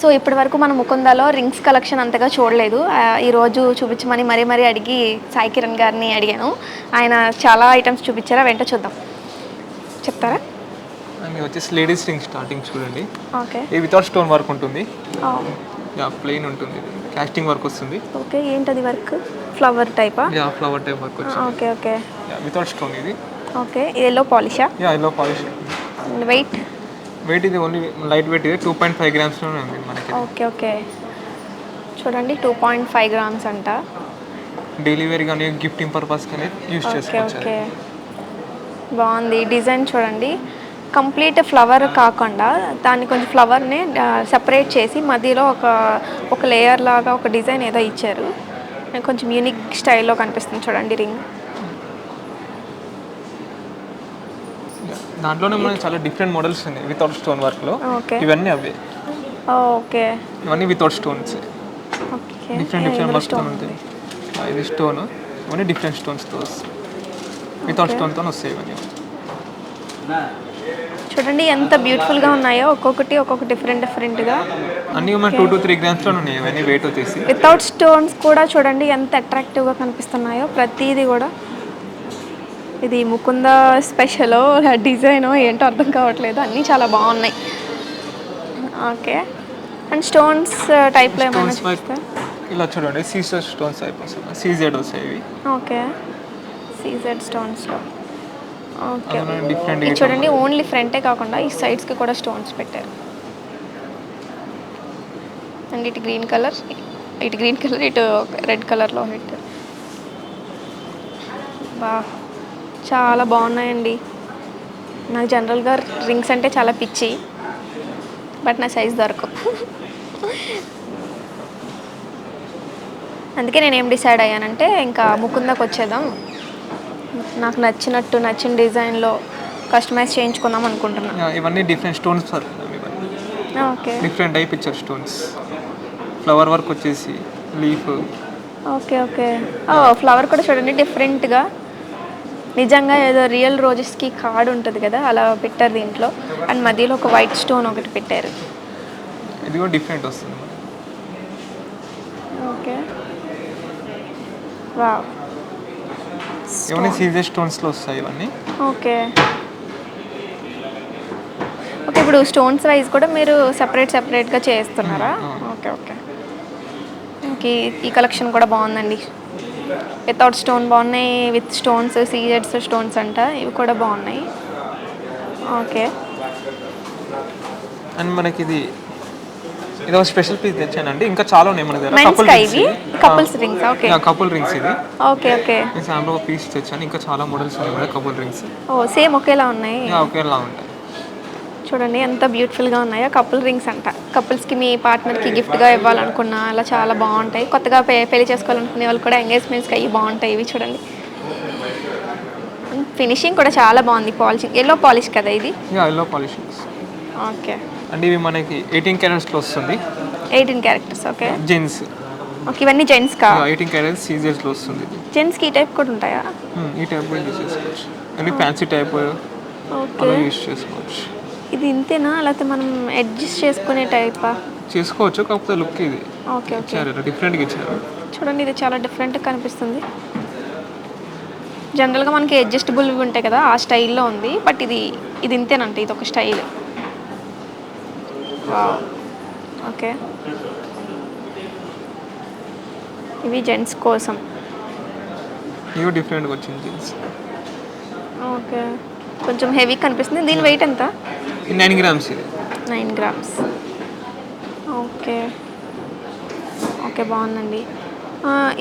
So ఇప్పటి వరకు మన ముకుందాలో రింగ్స్ కలెక్షన్ అంతగా చూడలేదు. ఈరోజు చూపించమని మరీ మరీ అడిగి సాయి కిరణ్ గారిని అడిగాను. ఆయన చాలా ఐటమ్స్ చూపించారా? వెంట చూద్దాం. చెప్తారా? వచ్చేసి లేడీస్ రింగ్ స్టార్టింగ్ చూడండి. ఓకే. ఇది వితౌట్ స్టోన్ వర్క్ ఉంటుంది. యా ప్లెయిన్ ఉంటుంది. కాస్టింగ్ వర్క్ వస్తుంది. ఓకే ఏంటది వర్క్? ఫ్లవర్ టైపా? యా ఫ్లవర్ టైప్ వర్క్ వచ్చింది ఓకే ఓకే. వితౌట్ స్టోన్ ఇది. Okay yellow పాలిషా yeah yellow polish weight? Weight ఇది ఓన్లీ లైట్ వెయిట్ ఇది టూ పాయింట్ ఫైవ్ గ్రామ్స్లోనే ఉంది మనకి. Okay okay. చూడండి టూ పాయింట్ ఫైవ్ గ్రామ్స్ అంట. డైలీ వేర్ కానీ గిఫ్టింగ్ పర్పస్ కానీ యూస్ ఓకే చేసుకోవచ్చు ఓకే. బాగుంది. డిజైన్ చూడండి. కంప్లీట్ ఫ్లవర్ కాకుండా దాన్ని కొంచెం ఫ్లవర్ని సెపరేట్ చేసి మధ్యలో ఒక ఒక లేయర్ లాగా ఒక డిజైన్ ఏదో ఇచ్చారు. కొంచెం యూనిక్ స్టైల్లో కనిపిస్తుంది చూడండి రింగ్ దాంట్లోనే మనకి చాలా డిఫరెంట్ మోడల్స్ ఉన్నాయి వితౌట్ స్టోన్ వర్క్లో ఇవన్నీ అవే. ఓకే. ఇవన్నీ without stones okay. Different different ఉంటాయి ఆ, ఇది స్టోన్ ఇవన్నీ డిఫరెంట్ స్టోన్స్తో వితౌట్ స్టోన్తో వస్తాయి ఇవన్నీ. చూడండి ఎంత బ్యూటిఫుల్గా ఉన్నాయో. ఒక్కొక్కటి ఒక్కొక్క డిఫరెంట్ డిఫరెంట్గా అన్నీ మన టూ టు త్రీ గ్రామ్స్లో ఉన్నాయి. ఇవన్నీ వెయిట్ వచ్చేసి. వితౌట్ స్టోన్స్ కూడా చూడండి ఎంత అట్రాక్టివ్గా కనిపిస్తున్నాయో. ప్రతిదీ కూడా ఇది ముకుంద స్పెషల్ డిజైన్ ఏంటో అర్థం కావట్లేదు. అన్నీ చాలా బాగున్నాయి. ఓకే. అండ్ స్టోన్స్ టైప్లో ఏమైనా చూస్తే ఇలా చూడండి సీసర్ స్టోన్స్ అయిపోతుంది సీజెడ్ వస్తాయి ఓకే. సీజెడ్ స్టోన్స్లో ఓకే. చూడండి ఓన్లీ ఫ్రంటే కాకుండా ఈ సైడ్స్కి కూడా స్టోన్స్ పెట్టారు. అండ్ ఇటు గ్రీన్ కలర్ ఇటు గ్రీన్ కలర్ ఇటు రెడ్ కలర్లో పెట్టారు. బా. చాలా బాగున్నాయండి. నాకు జనరల్గా రింగ్స్ అంటే చాలా పిచ్చి. బట్ నా సైజ్ దొరకవు అందుకే నేను ఏం డిసైడ్ అయ్యానంటే ఇంకా ముకుందాకి వచ్చేద్దాం. నాకు నచ్చినట్టు నచ్చిన డిజైన్లో కస్టమైజ్ చేయించుకుందాం అనుకుంటున్నాను ఇవన్నీ different stones okay. Different type ఇచ్చారు స్టోన్స్ ఫ్లవర్ వర్క్ వచ్చేసి లీఫ్ ఓకే ఓకే. ఫ్లవర్ కూడా చూడండి డిఫరెంట్గా నిజంగా ఏదో రియల్ రోజెస్కి కార్డ్ ఉంటుంది కదా అలా పెట్టారు దీంట్లో. అండ్ మధ్యలో ఒక వైట్ స్టోన్ ఒకటి పెట్టారు. ఇది కూడా డిఫరెంట్ వస్తుంది. ఓకే. వా ఇవన్నీ సీజర్ స్టోన్స్లో వస్తాయి ఇవన్నీ? ఓకే. ఓకే ఇప్పుడు స్టోన్స్ వైజ్ కూడా మీరు సెపరేట్ సెపరేట్గా చేస్తున్నారా? Okay okay. ఓకే ఈ కలెక్షన్ కూడా బాగుందండి. వితౌట్ స్టోన్ బాగున్నాయి విత్ స్టోన్స్ సీజెడ్స్ స్టోన్స్ అంట ఇవి కూడా బాగున్నాయి. ఓకే అండ్ మనకి ఇది ఇది ఒక స్పెషల్ పీస్ తెచ్చానండి. ఇంకా చాలా ఉన్నాయి మన దగ్గర. కపుల్ ఇవి couples rings okay couple rings ఇది. ఓకే ఓకే ఈ శాంపుల్ ఒక పీస్ తెచ్చాను. ఇంకా చాలా మోడల్స్ ఉన్నాయి కపుల్ రింగ్స్ ఓ సేమ్ ఒకేలా ఉన్నాయి. ఒకేలా ఉంటాయి. చూడండి ఎంత బ్యూటిఫుల్గా ఉన్నాయో కపుల్ రింగ్స్ అంట. కపుల్స్కి మీ పార్ట్నర్కి గిఫ్ట్గా ఇవ్వాలనుకున్నా అలా చాలా బాగుంటాయి. కొత్తగా పె పెళ్ళి చేసుకోవాలనుకునే వాళ్ళు కూడా ఎంగేజ్మెంట్స్కి అయ్యి బాగుంటాయి ఇవి చూడండి. ఫినిషింగ్ కూడా చాలా బాగుంది పాలిషింగ్ ఎల్లో పాలిష్ కదా ఇది? ఎల్లో పాలిషింగ్స్ ఓకే అండ్ ఇవి మనకి ఎయిటీన్ క్యారెట్స్లో వస్తుంది. Eighteen characters okay gents okay ఇవన్నీ జెంట్స్ కా? ఎయిటీన్ క్యారెట్స్ సీజర్స్లో వస్తుంది. జెంట్స్కి ఈ టైప్ కూడా ఉంటాయా? Hmm, ఈ టైప్ కూడా యూస్ చేసుకోవచ్చు. అండ్ ఫ్యాన్సీ టైప్ ఓకే అలా యూస్ చేసుకోవచ్చు. ఇది ఇంతేనా? లేకపోతే మనం అడ్జస్ట్ చేసుకునే టైపా చేసుకోవచ్చు కాకపోతే లుక్ ఇది. Okay okay. ఇచ్చారు డిఫరెంట్గా ఇచ్చారు. చూడండి ఇది చాలా డిఫరెంట్గా కనిపిస్తుంది. జనరల్గా మనకి అడ్జస్టబుల్ ఉంటాయి కదా ఆ స్టైల్లో ఉంది. బట్ ఇది ఇది ఇంతేనంట ఇది ఒక స్టైల్. ఓకే. ఇవి జెంట్స్ కోసం. ఇవి డిఫరెంట్గా వచ్చింది జీన్స్ ఓకే. కొంచెం హెవీ కనిపిస్తుంది. దీని వెయిట్ ఎంత? నైన్ గ్రామ్స్ ఇది. Nine grams. ఓకే. ఓకే బాగుందండి.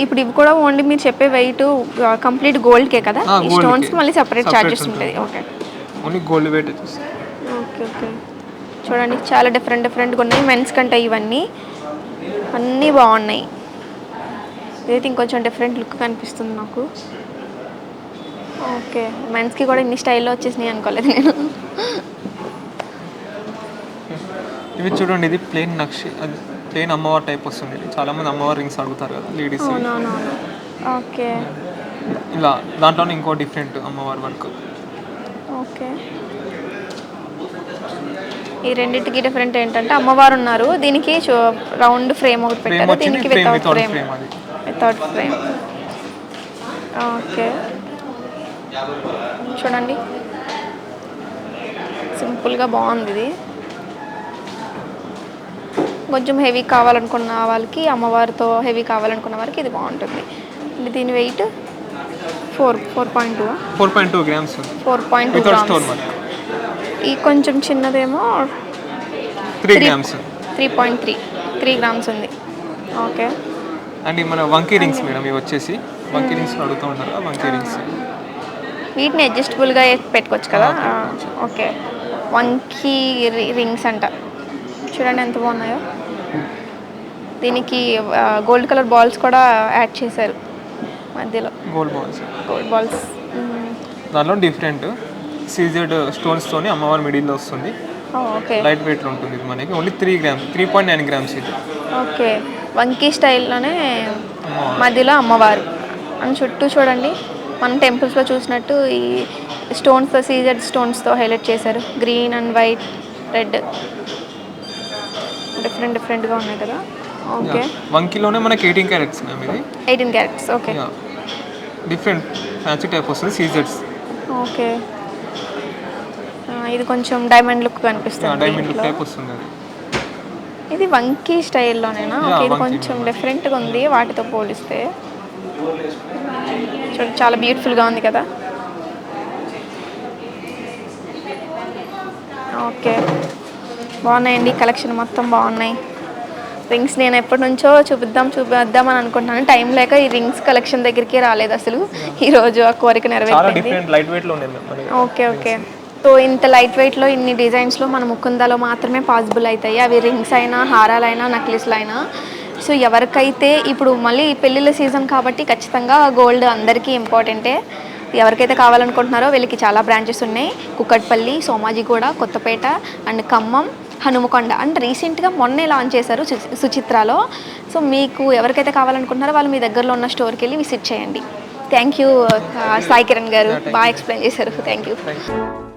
ఇప్పుడు ఇవి కూడా ఓన్లీ మీరు చెప్పే వెయిట్ కంప్లీట్ గోల్డ్కే కదా? ఆ, ఈ స్టోన్స్కి కే. మళ్ళీ సెపరేట్ ఛార్జెస్ ఉంటుంది. Okay. Only gold weight okay okay. చూడండి చాలా డిఫరెంట్ డిఫరెంట్గా ఉన్నాయి. మెన్స్ కంటే ఇవన్నీ అన్నీ బాగున్నాయి. ఇదైతే ఇంకొంచెం డిఫరెంట్ లుక్ కనిపిస్తుంది నాకు. ఓకే. మెన్స్కి కూడా ఇన్ని స్టైల్లో వచ్చేసినాయి అనుకోలేదు నేను. ఇవి చూడండి ఇది ప్లెయిన్ నక్షి అది ప్లెయిన్ అమ్మవారి టైప్ వస్తుంది. చాలా మంది అమ్మవారి రింగ్స్ అడుగుతారు కదా లేడీస్ ఓకే. ఇలా దాంట్లోనే ఇంకో డిఫరెంట్ అమ్మవారి వర్క్ ఓకే. ఈ రెండింటికి డిఫరెంట్ ఏంటంటే అమ్మవారు ఉన్నారు. దీనికి రౌండ్ ఫ్రేమ్ ఒకటి పెట్టారు. దీనికి without frame without frame okay. చూడండి. సింపుల్గా బాగుంది ఇది. కొంచెం హెవీ కావాలనుకున్న వాళ్ళకి అమ్మవారితో హెవీ కావాలనుకున్న వారికి ఇది బాగుంటుంది. దీని weight four four point two. Four point two grams. Four point two grams. ఈ కొంచెం చిన్నదేమో three grams three point three three grams ఉంది. ఓకే అండ్ మన వంకీ రింగ్స్ మేడం ఇవి వచ్చేసి. వంకీ రింగ్స్ అడుగుతూ ఉంటారు ఆ వంకీ రింగ్స్ వీటిని అడ్జస్టబుల్గా పెట్టుకోవచ్చు కదా? ఓకే వన్కి రింగ్స్ అంట. చూడండి ఎంత బాగున్నాయో. దీనికి గోల్డ్ కలర్ బాల్స్ కూడా యాడ్ చేశారు మధ్యలో. గోల్డ్ బాల్స్ గోల్డ్ బాల్స్ దానిలో డిఫరెంట్ సీజెడ్ స్టోన్స్తోని అమ్మవారి మిడిల్లో వస్తుంది. ఓకే లైట్ వెయిట్లో ఉంటుంది ఇది మనకి. Only three grams three point nine grams ఇది. ఓకే వంకీ స్టైల్లోనే. మధ్యలో అమ్మవారు. అని చుట్టూ చూడండి. మనం టెంపుల్స్లో చూసినట్టు ఈ స్టోన్స్తో సీజెడ్ స్టోన్స్తో హైలైట్ చేశారు. Green and white red different డిఫరెంట్గా ఉన్నాయి కదా. ఓకే వంకీలోనే మనకి ఎయిటీన్ క్యారెట్స్ మ్యామ్ ఇది. Eighteen carats okay different fancy type వస్తుంది సీజెడ్స్ ఓకే ఇది కొంచెం డైమండ్ లుక్ కనిపిస్తుంది డైమండ్ దీంట్లో. టైప్ వస్తుంది అది. ఇది వంకీ స్టైల్లోనేనా? ఓకే ఇది. కొంచెం డిఫరెంట్గా ఉంది వాటితో పోలిస్తే. చూడండి చాలా బ్యూటిఫుల్గా ఉంది కదా. ఓకే బాగున్నాయండి కలెక్షన్ మొత్తం బాగున్నాయి. రింగ్స్ నేను ఎప్పటి నుంచో చూపిద్దాం చూపిద్దాం అని అనుకుంటున్నాను. టైం లేక ఈ రింగ్స్ కలెక్షన్ దగ్గరికి రాలేదు అసలు. ఈరోజు ఆ కోరిక నెరవేరింది ఓకే ఓకే. సో ఇంత లైట్ వెయిట్లో ఇన్ని డిజైన్స్లో మన ముకుందాలో మాత్రమే పాసిబుల్ అవుతాయి. అవి రింగ్స్ అయినా హారాలైనా నెక్లెస్లు అయినా. సో ఎవరికైతే ఇప్పుడు మళ్ళీ పెళ్ళిళ్ళ సీజన్ కాబట్టి ఖచ్చితంగా గోల్డ్ అందరికీ ఇంపార్టెంటే ఎవరికైతే కావాలనుకుంటున్నారో వీళ్ళకి చాలా బ్రాంచెస్ ఉన్నాయి. కుక్కట్పల్లి సోమాజిగూడ కొత్తపేట అండ్ ఖమ్మం హనుమకొండ. అండ్ రీసెంట్గా మొన్నే లాంచ్ చేశారు సుచిత్రాలో. సో మీకు ఎవరికైతే కావాలనుకుంటున్నారో వాళ్ళు మీ దగ్గరలో ఉన్న స్టోర్కి వెళ్ళి విజిట్ చేయండి. థ్యాంక్ యూ సాయి కిరణ్ గారు. బాగా ఎక్స్ప్లెయిన్ చేశారు. Thank you. Thank you.